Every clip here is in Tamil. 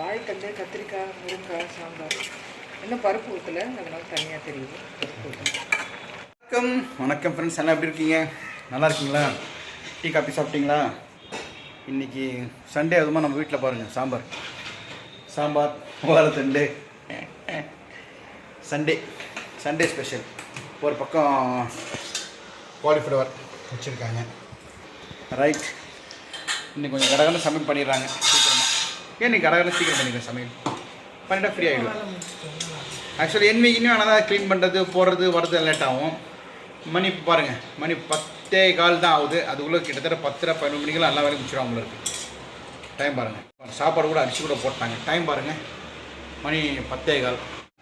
வாழைத்தண்டு கத்திரிக்காய் முருங்காய் சாம்பார். இன்னும் பருப்பு ஊற்றல அதனால தனியாக தெரியுது. பருப்பு வணக்கம். வணக்கம் ஃப்ரெண்ட்ஸ் எல்லாம் எப்படி இருக்கீங்க? நல்லா இருக்கீங்களா? டீ காஃபி சாப்பிட்டீங்களா? இன்றைக்கி சண்டே அதுமா நம்ம வீட்டில் பாருங்கள் சாம்பார். சாம்பார் வாழைத்தண்டு. சண்டே சண்டே ஸ்பெஷல் ஒரு பக்கம் காலிஃப்ளவர் வச்சுருக்காங்க. ரைட் இன்னைக்கு கொஞ்சம் கடகடன்னு சமையல் பண்ணிடுறாங்க. ஏன் இன்னைக்கு கடகடன்னு சீக்கிரம் பண்ணிடுறேன் சமையல்? பண்ணிட்டா ஃப்ரீ ஆகிடும் ஆக்சுவலி என் வீக்கினும் ஆனால் தான் க்ளீன் பண்ணுறது போடுறது வர்றது லேட் ஆகும். மணி இப்போ பாருங்கள் மணி பத்தே கால் தான் ஆகுது. அதுக்குள்ளே கிட்டத்தட்ட பத்தரை பதினொன்று மணிக்கெல்லாம் எல்லா வேலையும் முடிச்சிடும் அவங்களுக்கு டைம் பாருங்கள் சாப்பாடு கூட அரிசி கூட போட்டாங்க. டைம் பாருங்கள் மணி பத்தே கால்.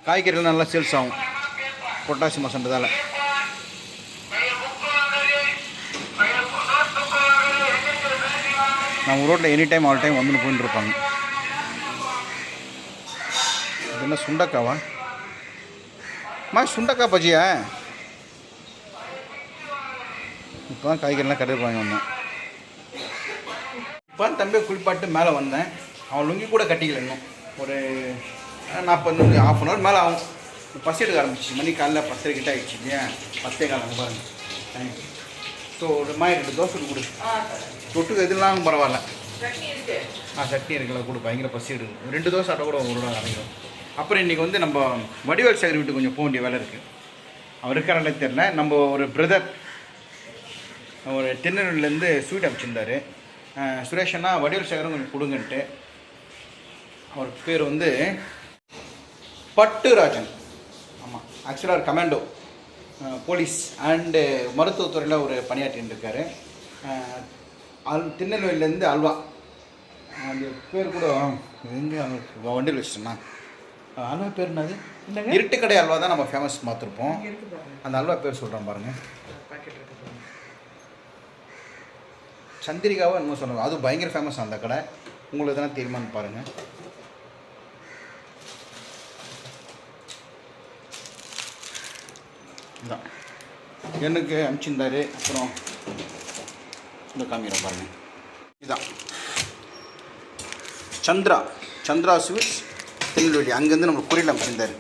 காய்கறிகள் நல்லா சேல்ஸ் ஆகும். பொட்டாசி மசன்றதால் நம்ம ரோட்டில் எனி டைம் ஆல் டைம் வந்துன்னு போயின்னு இருப்பாங்க. என்ன சுண்டக்காவா? மா சுண்டக்காய் பஜ்ஜியா? இப்போ தான் காய்கறிலாம் கடையில் வாங்கி வந்தேன். இப்போ தான் தம்பியை குளிப்பாட்டு மேலே வந்தேன். அவன் லுங்கி கூட கட்டிக்கல இன்னும். ஒரு நாற்பது ஹாஃப் அன் ஹவர் மேலே ஆகும். பசி எடுக்க ஆரம்பிச்சு மணி காலைல பத்தரை கிட்ட ஆகிடுச்சு இல்லையா? பத்தே காலம் பாருங்க. டைம் ஸோ ஒரு மாதிரி ரெண்டு தோசை கொடு. தொட்டுக்கு எதுலாம் பரவாயில்ல. ஆ சட்னி இருக்குல்ல கூட. பயங்கர பசி எடுக்குது. ரெண்டு தோசை ஆட்டோ கூட ஒரு அடைக்கும் அப்புறம் இன்றைக்கி வந்து நம்ம வடிவேல் சேகர் வீட்டுக்கு கொஞ்சம் போக வேண்டிய வேலை இருக்குது அவர் இருக்கிறாலே தெரில நம்ம ஒரு பிரதர் ஒரு திருநெல்வேலியிலேருந்து ஸ்வீட் அனுப்பிச்சிருந்தாரு சுரேஷனா வடிவேல் சேகரும் கொஞ்சம் கொடுங்கன்ட்டு. அவர் பேர் வந்து பட்டுராஜன். ஆமாம் ஆக்சுவலாக கமாண்டோ போலீஸ் அண்டு மருத்துவத்துறையில் ஒரு பணியாற்றின்னு இருக்கார். அல் திருநெல்வேலியிலேருந்து அல்வா. அந்த பேர் கூட எங்கே வண்டியில் வச்சுட்டேன்னா அல்வா பேர் என்னது? என்னங்க? இருட்டுக்கடை அல்வா தான் நம்ம ஃபேமஸ் பார்த்துருப்போம். அந்த அல்வா பேர் சொல்கிறேன் பாருங்கள் பாக்கெட் இருக்கு பாருங்க. சந்திரிகாவோ என்னமோ சொல்லுவாங்க அது பயங்கர ஃபேமஸ் அந்த கடை. உங்களுக்கு எதனா தெரியுமான்னு பாருங்கள் இதான் எனக்கு அனுப்பிச்சிருந்தாரு அப்புறம் இந்த காமிக்கிறேன் பாருங்கள் இதான். சந்திரா. சந்திரா ஸ்வீட்ஸ் திருநெல்வேலி அங்கேருந்து நம்ம குறியில் அனுப்பிச்சிருந்தாரு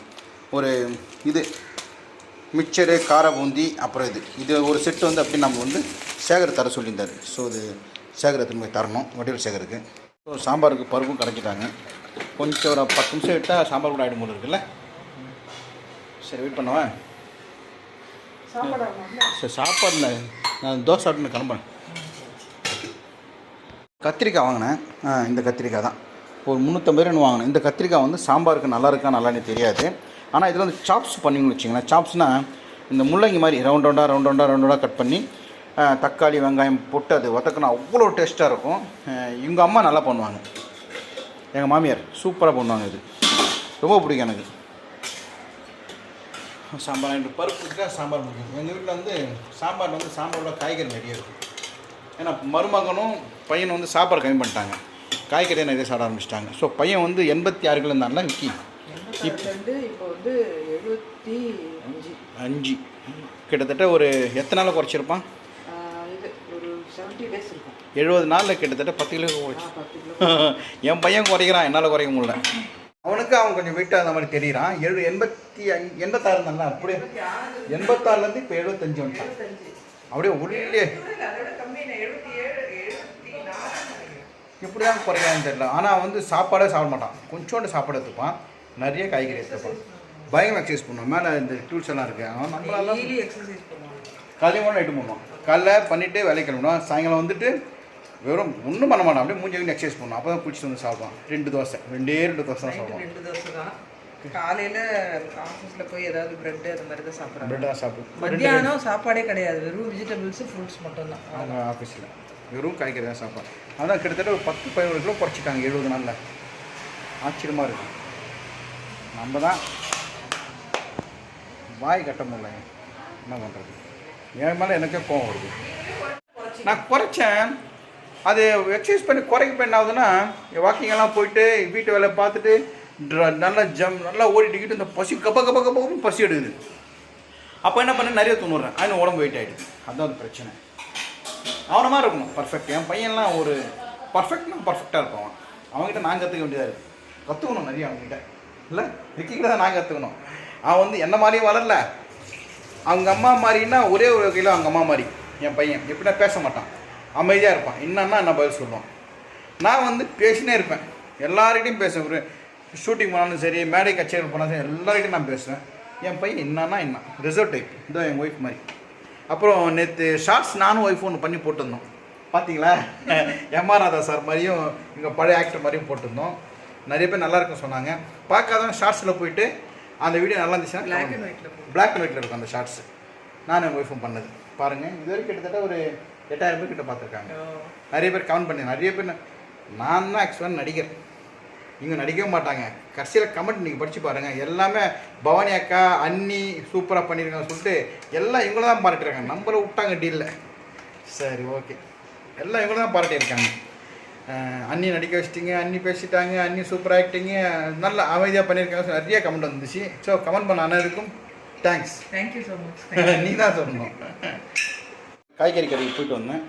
ஒரு இது மிக்சரு கார பூந்தி அப்புறம் இது. இது ஒரு செட்டு வந்து அப்படி நம்ம வந்து சேகர் தர சொல்லியிருந்தார். ஸோ இது சேகரை திரும்ப தரணும். வடிவல் சேகருக்கு. ஸோ சாம்பாருக்கு பருப்பும் கரைச்சிட்டாங்க. கொஞ்சம் ஒரு பத்து நிமிஷம் விட்டால் சாம்பார் கூட ஆகிடும் போல இருக்குல்ல? சரி வெயிட் பண்ணவா? சாப்பாடு? சரி சாப்பாடில் நான் தோசை சாப்பிட்டு கிளம்புறேன். கத்திரிக்காய் வாங்கினேன். இந்த கத்திரிக்காய் தான். ஒரு முந்நூற்றம்பது ரூபான்னு வாங்கினேன் இந்த கத்திரிக்காய் வந்து சாம்பாருக்கு நல்லா இருக்கா நல்லான்னு தெரியாது. ஆனால் இதில் வந்து சாப்ஸ் பண்ணிங்கன்னு வச்சிங்கன்னா சாப்ஸ்னால் இந்த முள்ளங்கி மாதிரி ரவுண்ட் ரவுண்டாக ரவுண்ட் ரவுண்டாக ரவுண்ட் ரவுண்டாக கட் பண்ணி தக்காளி வெங்காயம் போட்டு அது வதக்கினா அவ்வளோ டேஸ்ட்டாக இருக்கும். இவங்க அம்மா நல்லா பண்ணுவாங்க. எங்கள் மாமியார் சூப்பராக பண்ணுவாங்க இது. ரொம்ப பிடிக்கும் எனக்கு. சாம்பார் எனக்கு பருப்பு இருக்கா சாம்பார் பிடிக்கும். எங்கள் வீட்டில் வந்து சாம்பார் வந்து சாம்பாரோட காய்கறி நிறைய இருக்கும் ஏன்னா மருமகனும் பையனும் வந்து சாப்பாடு கம்மி பண்ணிட்டாங்க. காய்கறியை நிறைய சாப்பிட ஆரம்பிச்சிட்டாங்க. ஸோ பையன் வந்து எண்பத்தி ஆறு கிலோ இருந்தான்ல விக்கி இப்போ வந்து எழுபத்தி அஞ்சு. அஞ்சு. கிட்டத்தட்ட ஒரு எத்தனை நாளில் குறைச்சிருப்பான்? எழுபது நாளில் கிட்டத்தட்ட பத்து கிலோ குறைச்சி. என் பையன் குறைக்கிறான் என்னால் குறைக்க முடியல. அவனுக்கு அவன் கொஞ்சம் வெயிட்டாக அந்த மாதிரி தெரியுறான். எழு எண்பத்தி அஞ்சு எண்பத்தாறு இருந்தான்ல அப்படியே. எண்பத்தாறுலேருந்து இப்போ எழுபத்தஞ்சு வந்துட்டான். அப்படியே உள்ளே அதோட கம்மி எழுபத்தி ஏழு எழுபத்தி நாலு எப்படியா குறையான்னு தெரியல. ஆனால் வந்து சாப்பாடே சாப்பிட மாட்டான். கொஞ்சோண்டு சாப்பாடு எடுத்துப்பான். நிறைய காய்கறி எடுத்துப்பான். பயங்கர எக்ஸசைஸ் பண்ணுவான். மேலே இந்த டூல்ஸ் எல்லாம் இருக்குது அவன் நம்மளால காலையும் கூட நைட்டு பண்ணுவான். காலைல பண்ணிவிட்டு வேலைக்கு கிளம்பிடுவான் சாயங்காலம் வந்துட்டு வெறும் ஒன்றும் பண்ண மாட்டான். அப்படியே மூஞ்சி எக்ஸசைஸ் பண்ணுவான். அப்போ தான் குளிச்சுட்டு வந்து சாப்பிடுவான். ரெண்டு தோசை. ரெண்டே ரெண்டு தோசை தான் சாப்பிடுவான். ரெண்டு தோசை தான். காலையில் ஆஃபீஸில் போய் ஏதாவது பிரெட்டு அது மாதிரி தான் சாப்பிட்றாங்க. பிரெட் தான் சாப்பிடுவோம் மத்தியானம் சாப்பாடே கிடையாது. வெறும் வெஜிடபிள்ஸு ஃப்ரூட்ஸ் அவங்க ஆஃபீஸில் வெறும் காய்கறி தான் சாப்பாடு? அதான் கிட்டத்தட்ட ஒரு பத்து பதினோரு கிலோ குறைச்சிட்டாங்க எழுபது நாளில். ஆச்சரியமாக இருக்கு. நம்ம தான் வாய் கட்ட முடியல. என்ன பண்ணுறது என் மேலே எனக்கே கோவம் வருது. நான் குறைச்சேன். அது எக்ஸசைஸ் பண்ணி குறைக்க என்ன ஆகுதுன்னா வாக்கிங்கெல்லாம் போயிட்டு வீட்டு வேலை பார்த்துட்டு ட்ர- நல்லா ஜம் நல்லா ஓடிட்டுக்கிட்டு இந்த பசி கப்ப கப்ப கப்ப பசி எடுக்குது. அப்போ என்ன பண்ண நிறைய துணுறேன் அவன் உடம்பு வெயிட் ஆகிடுது அதுதான் அது பிரச்சனை. அவன மாதிரி இருக்கணும். பர்ஃபெக்ட் என் பையன்லாம் ஒரு பர்ஃபெக்ட்னா பர்ஃபெக்டாக இருப்பான். அவன் அவன்கிட்ட நான் கற்றுக்க வேண்டியதாக இருக்குது கற்றுக்கணும் நிறைய அவங்ககிட்ட இல்லை? விக்கிக்கிட்ட தான் நான் கற்றுக்கணும் அவன் வந்து என்ன மாதிரியும் வளரல. அவங்க அம்மா மாதிரின்னா ஒரே ஒரு வகையில் அவங்க அம்மா மாதிரி. என் பையன். எப்படின்னா பேச மாட்டான். அமைதியாக இருப்பான். என்னன்னா என்ன பதில் சொல்லுவான்? நான் வந்து பேசினே இருப்பேன். எல்லார்கிட்டையும் பேசுவேன். ஒரு ஷூட்டிங் போனாலும் சரி மேடை கச்சேரி போனாலும் சரி எல்லார்கிட்டையும் நான் பேசுவேன். என் பையன் என்னன்னா என்ன? ரிசர்வ் டைப் இதோ என் ஒய்ஃப் மாதிரி. அப்புறம் நேற்று ஷார்ட்ஸ் நானும் ஒய்ஃப் ஒன்று பண்ணி போட்டிருந்தோம். பார்த்தீங்களா எம்ஆர் ராதா சார் மாதிரியும் எங்கள் பழைய ஆக்டர் மாதிரியும் போட்டிருந்தோம். நிறைய பேர் நல்லா இருக்குன்னு சொன்னாங்க. பார்க்காதவங்க ஷார்ட்ஸில் போயிட்டு அந்த வீடியோ நல்லா பிளாக் அண்ட் இருந்துச்சுன்னா போகும் பிளாக் அண்ட் ஒயிட்டில் இருக்கும் அந்த ஷார்ட்ஸ் நானும் என் ஒய்ஃபும் பண்ணது. பாருங்கள் இது வரைக்கும் கிட்டத்தட்ட ஒரு எட்டாயிரம் பேர் கிட்ட பார்த்துருக்காங்க. நிறைய பேர் கமெண்ட் பண்ணி நிறைய பேர் நான் தான் ஆக்சுவலாக நடிகர். இவங்க நடிக்கவே மாட்டாங்க. கடைசியில் கமெண்ட் நீங்கள் படித்து பாருங்கள் எல்லாமே பவானி அக்கா அண்ணி சூப்பராக பண்ணியிருக்காங்கன்னு சொல்லிட்டு எல்லாம் இவங்கள தான் பாராட்டிருக்காங்க நம்மளை விட்டாங்க டீலில் சரி ஓகே எல்லாம் இவங்கள தான் பாராட்டியிருக்காங்க அண்ணி நடிக்க வச்சிட்டிங்க அண்ணி பேசிட்டாங்க அண்ணி சூப்பர் ஆக்டிங்கு நல்ல அமைதியாக பண்ணியிருக்காங்க நிறைய கமெண்ட் வந்துச்சு. ஸோ கமெண்ட் பண்ண அனைவருக்கும் தேங்க்ஸ் தேங்க்யூ ஸோ மச் நீ தான் சொல்லணும். காய்கறி கடைக்கு போயிட்டு வந்தேன்.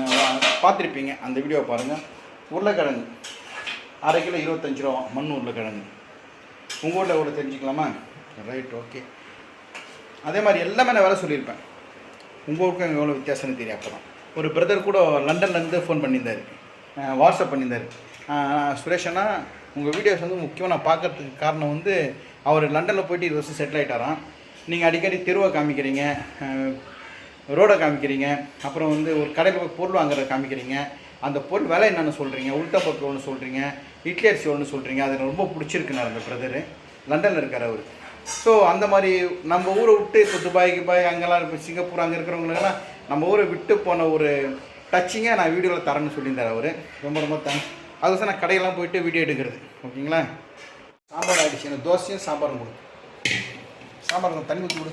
நான் பார்த்துருப்பீங்க. அந்த வீடியோ பாருங்கள் உருளைக்கிழங்கு. அரை கிலோ இருபத்தஞ்சு ரூபா மண் உருளைக்கிழங்கு உங்கள் ஊரில் கூட தெரிஞ்சுக்கலாமா? ரைட் ஓகே அதே மாதிரி எல்லாமே நான் வேலை சொல்லியிருப்பேன். உங்கள் ஊருக்கும் எவ்வளோ வித்தியாசம்னு தெரியும் அப்போ ஒரு பிரதர் கூட லண்டன்லேருந்து ஃபோன் பண்ணியிருந்தார். வாட்ஸ்அப் பண்ணியிருந்தார். சுரேஷனா உங்கள் வீடியோஸ் வந்து முக்கியமாக நான் பார்க்கறதுக்கு காரணம் வந்து அவர் லண்டனில் போயிட்டு இது வருஷம் செட்டில் ஆகிட்டாராம் நீங்கள் அடிக்கடி தெருவை காமிக்கிறீங்க ரோடை காமிக்கிறீங்க அப்புறம் வந்து ஒரு கடையில் போய் பொருள் வாங்குறத காமிக்கிறீங்க. அந்த பொருள் விலை என்னென்னு சொல்கிறீங்க உளுத்தப்பக்கு ஒன்று சொல்கிறீங்க இட்லி அரிசி ஒன்று சொல்கிறீங்க அது எனக்கு ரொம்ப பிடிச்சிருக்குனார் அந்த பிரதரு லண்டனில் இருக்கார் அவர். ஸோ அந்த மாதிரி நம்ம ஊரை விட்டு இப்போ துபாய் கிபாய் அங்கெல்லாம் இப்போ சிங்கப்பூர் அங்கே இருக்கிறவங்களுக்கெல்லாம் நம்ம ஊரை விட்டு போன ஒரு டச்சிங்கை நான் வீடியோவில் தரேன்னு சொல்லியிருந்தார் அவர். ரொம்ப ரொம்ப தேங்க்ஸ் அதுக்கு நான் கடையெல்லாம் போயிட்டு வீடியோ எடுக்கிறது. ஓகேங்களா? சாம்பார் ஆகிடுச்சு எனக்கு தோசையும் சாம்பாரும் கொடு. சாம்பார் தண்ணி ஊற்றி கொடு.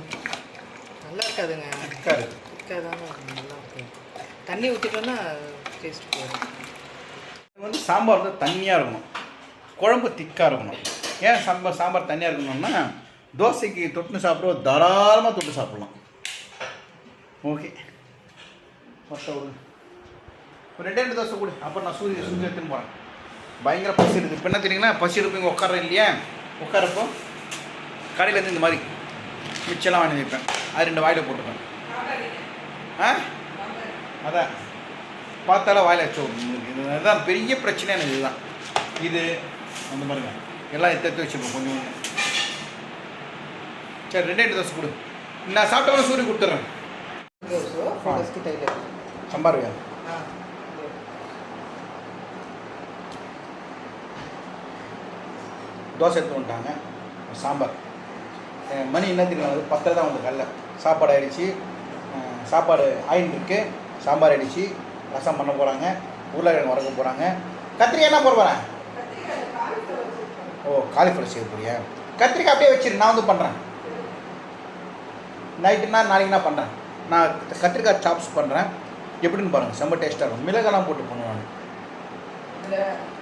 நல்லா இருக்காதுங்க. திக்கா இருக்கு திக்காதாங்க இருக்கும் நல்லா இருக்கும் தண்ணி ஊற்றிட்டோன்னா டேஸ்ட் போயிடும் சாம்பார் வந்து தண்ணியாக இருக்கணும். குழம்பு திக்காக இருக்கணும். ஏன் சாம்பார் சாம்பார் தண்ணியாக இருக்கணும்னா தோசைக்கு தொட்டு சாப்பிடுவோம் தாராளமாக தொட்டு சாப்பிடலாம். ஓகே. மொத்த ஒரு ஒரு ரெண்டே ரெண்டு தோசை கொடு. அப்புறம் நான் சூரிய சூரிய எடுத்துன்னு போகிறேன் பயங்கர பசி இருக்குது இப்போ என்ன தெரியுங்களா? பசி இருப்பீங்க உட்கார இல்லையா? உட்காரப்போ கடையிலேருந்து இந்த மாதிரி மிச்சம்லாம் வாங்கி வைப்பேன். அது ரெண்டு வாயில் போட்டுப்பேன். ஆ? அதான். பார்த்தாலும் வாயில் வச்சு உங்களுக்கு இது அதுதான் பெரிய பிரச்சனை எனக்கு இதுதான். இது அந்த மாதிரிங்க எல்லாம் எடுத்து எடுத்து வச்சுப்போம் கொஞ்சம் சரி ரெண்டே ரெண்டு தோசை கொடு. நான் சாப்பிட்டவன சூரிய கொடுத்துட்றேன் சம்பார் வேணும் ஆ. தோசை எடுத்து வந்துட்டாங்க. சாம்பார். மணி என்ன தெரியும் பத்தரை தான் வந்து கல்ல. சாப்பாடு ஆயிடுச்சு. அஹ் சாப்பாடு ஆயின் இருக்கு சாம்பார் ஆயிடுச்சு. ரசம் பண்ண போகிறாங்க உருளைக்கிழங்கு வறக்க போகிறாங்க கத்திரிக்காய் என்ன போட போகிறேன் ஓ காலிஃப்ளவர் செய்ய போறியா? கத்திரிக்காய் அப்படியே வச்சிரு நான் வந்து பண்ணுறேன் நைட்டுனா நாளைக்கு நான் பண்ணுறேன் நான் கத்திரிக்காய் சாப்ஸ் பண்ணுறேன் எப்படின்னு பாருங்கள் செம்ம டேஸ்ட்டாக இருக்கும். மிளகாலாம் போட்டு பண்ணுவேன் நான்.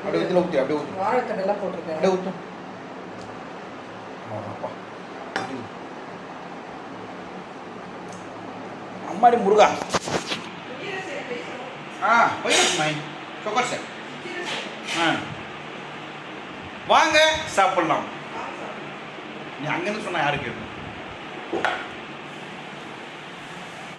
அப்படியே இதில் ஊற்றி அப்படியே ஊற்றி வாழைத்தண்டெல்லாம் போட்டிருக்கேன். அப்படியே ஊற்றும் அப்பா. அம்மாடி முருகா. ஆ போயிருக்கு மை சுகர் சார் ஆ. வாங்க சாப்பிட்லாம். நீ அங்கேருந்து சொன்னால் யாருக்கு கேட்கும்